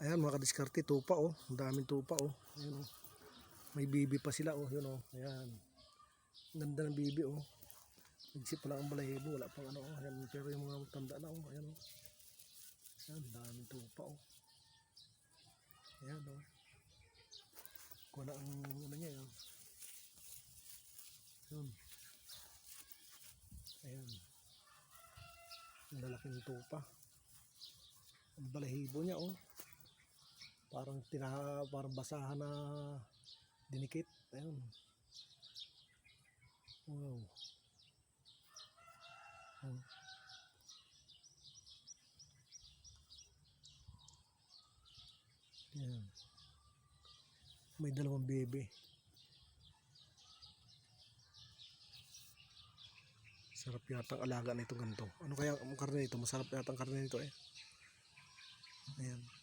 Ayan mga kadiskarte, tupa oh. Ang daming tupa oh. Ayan oh. May bibi pa sila oh. Yun oh. Ayan. Ganda ng bibi oh. Nagsip pa lang ang balahibo. Wala pang ano oh. Ayan. Pero yung mga tanda na oh. Ayan oh. Ayan. Daming tupa oh. Ayan oh. Kuha na ang ano niya yun. Yun. Ayan. Ang lalaking tupa. Ang balahibo niya oh. Parang tina parang basahan na dinikit. Ayun. Wow. Oh. Yan. May dalawang bebe. Sarap yata ang alaga nito ganito. Ano kaya ang karne nito? Masarap yata ang karne nito eh. Ayan.